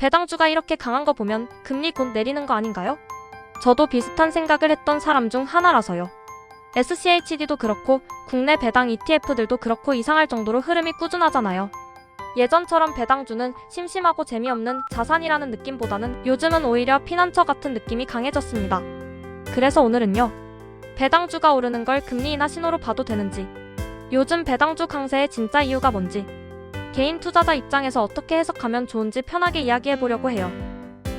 배당주가 이렇게 강한 거 보면 금리 곧 내리는 거 아닌가요? 저도 비슷한 생각을 했던 사람 중 하나라서요. SCHD도 그렇고 국내 배당 ETF들도 그렇고 이상할 정도로 흐름이 꾸준하잖아요. 예전처럼 배당주는 심심하고 재미없는 자산이라는 느낌보다는 요즘은 오히려 피난처 같은 느낌이 강해졌습니다. 그래서 오늘은요. 배당주가 오르는 걸 금리 인하 신호로 봐도 되는지, 요즘 배당주 강세의 진짜 이유가 뭔지, 개인 투자자 입장에서 어떻게 해석하면 좋은지 편하게 이야기해 보려고 해요.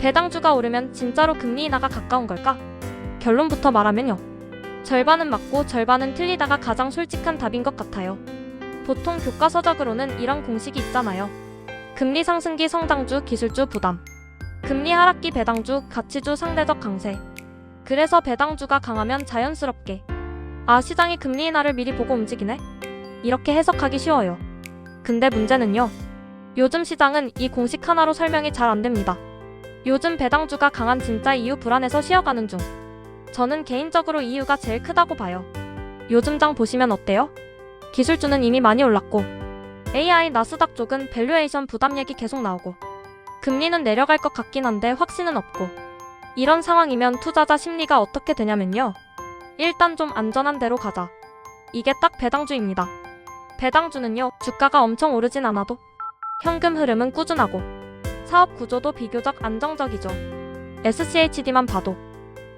배당주가 오르면 진짜로 금리 인하가 가까운 걸까? 결론부터 말하면요. 절반은 맞고 절반은 틀리다가 가장 솔직한 답인 것 같아요. 보통 교과서적으로는 이런 공식이 있잖아요. 금리 상승기 성장주, 기술주 부담. 금리 하락기 배당주, 가치주 상대적 강세. 그래서 배당주가 강하면 자연스럽게 아, 시장이 금리 인하를 미리 보고 움직이네? 이렇게 해석하기 쉬워요. 근데 문제는요. 요즘 시장은 이 공식 하나로 설명이 잘 안 됩니다. 요즘 배당주가 강한 진짜 이유 불안해서 쉬어가는 중. 저는 개인적으로 이유가 제일 크다고 봐요. 요즘 장 보시면 어때요? 기술주는 이미 많이 올랐고, AI 나스닥 쪽은 밸류에이션 부담 얘기 계속 나오고, 금리는 내려갈 것 같긴 한데 확신은 없고, 이런 상황이면 투자자 심리가 어떻게 되냐면요. 일단 좀 안전한 데로 가자. 이게 딱 배당주입니다. 배당주는요, 주가가 엄청 오르진 않아도 현금 흐름은 꾸준하고 사업 구조도 비교적 안정적이죠. SCHD만 봐도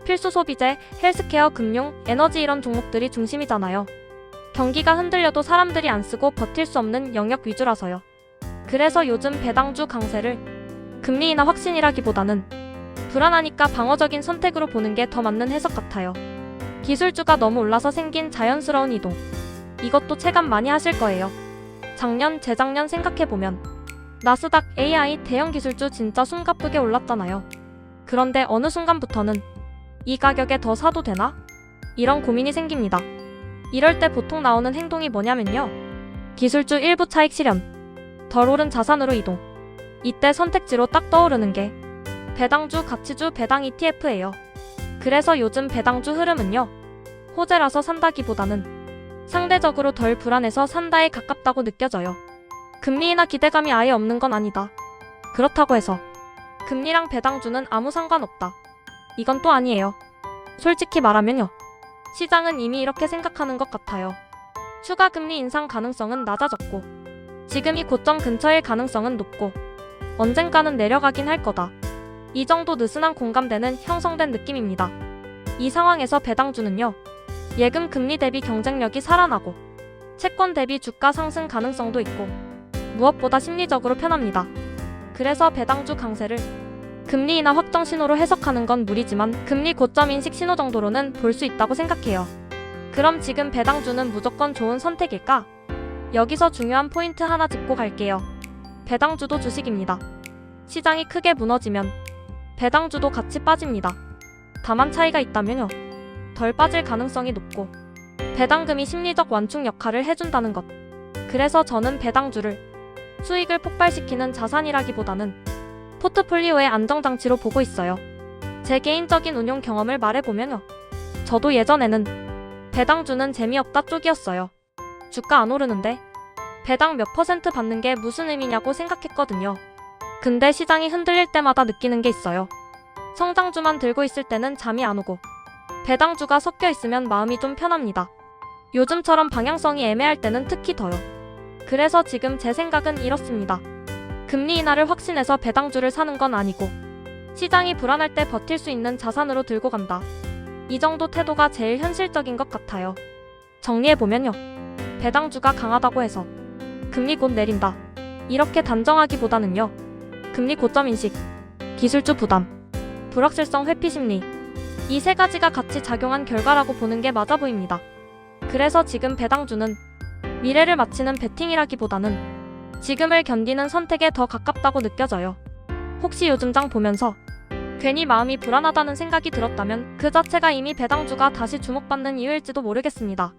필수 소비재, 헬스케어, 금융, 에너지 이런 종목들이 중심이잖아요. 경기가 흔들려도 사람들이 안 쓰고 버틸 수 없는 영역 위주라서요. 그래서 요즘 배당주 강세를 금리 인하 확신이라기보다는 불안하니까 방어적인 선택으로 보는 게 더 맞는 해석 같아요. 기술주가 너무 올라서 생긴 자연스러운 이동. 이것도 체감 많이 하실 거예요. 작년, 재작년 생각해보면 나스닥 AI 대형 기술주 진짜 숨가쁘게 올랐잖아요. 그런데 어느 순간부터는 이 가격에 더 사도 되나? 이런 고민이 생깁니다. 이럴 때 보통 나오는 행동이 뭐냐면요. 기술주 일부 차익 실현. 덜 오른 자산으로 이동. 이때 선택지로 딱 떠오르는 게 배당주, 가치주, 배당 ETF예요. 그래서 요즘 배당주 흐름은요. 호재라서 산다기보다는 상대적으로 덜 불안해서 산다에 가깝다고 느껴져요. 금리 인하 기대감이 아예 없는 건 아니다. 그렇다고 해서 금리랑 배당주는 아무 상관없다. 이건 또 아니에요. 솔직히 말하면요. 시장은 이미 이렇게 생각하는 것 같아요. 추가 금리 인상 가능성은 낮아졌고, 지금 이 고점 근처일 가능성은 높고, 언젠가는 내려가긴 할 거다. 이 정도 느슨한 공감대는 형성된 느낌입니다. 이 상황에서 배당주는요, 예금 금리 대비 경쟁력이 살아나고, 채권 대비 주가 상승 가능성도 있고, 무엇보다 심리적으로 편합니다. 그래서 배당주 강세를 금리 인하 확정 신호로 해석하는 건 무리지만 금리 고점 인식 신호 정도로는 볼 수 있다고 생각해요. 그럼 지금 배당주는 무조건 좋은 선택일까? 여기서 중요한 포인트 하나 짚고 갈게요. 배당주도 주식입니다. 시장이 크게 무너지면 배당주도 같이 빠집니다. 다만 차이가 있다면요. 덜 빠질 가능성이 높고 배당금이 심리적 완충 역할을 해준다는 것. 그래서 저는 배당주를 수익을 폭발시키는 자산이라기보다는 포트폴리오의 안정장치로 보고 있어요. 제 개인적인 운용 경험을 말해보면요. 저도 예전에는 배당주는 재미없다 쪽이었어요. 주가 안 오르는데 배당 몇 퍼센트 받는 게 무슨 의미냐고 생각했거든요. 근데 시장이 흔들릴 때마다 느끼는 게 있어요. 성장주만 들고 있을 때는 잠이 안 오고 배당주가 섞여 있으면 마음이 좀 편합니다. 요즘처럼 방향성이 애매할 때는 특히 더요. 그래서 지금 제 생각은 이렇습니다. 금리 인하를 확신해서 배당주를 사는 건 아니고 시장이 불안할 때 버틸 수 있는 자산으로 들고 간다. 이 정도 태도가 제일 현실적인 것 같아요. 정리해보면요. 배당주가 강하다고 해서 금리 곧 내린다. 이렇게 단정하기보다는요. 금리 고점 인식, 기술주 부담, 불확실성 회피 심리. 이 세 가지가 같이 작용한 결과라고 보는 게 맞아 보입니다. 그래서 지금 배당주는 미래를 맞히는 베팅이라기보다는 지금을 견디는 선택에 더 가깝다고 느껴져요. 혹시 요즘 장 보면서 괜히 마음이 불안하다는 생각이 들었다면 그 자체가 이미 배당주가 다시 주목받는 이유일지도 모르겠습니다.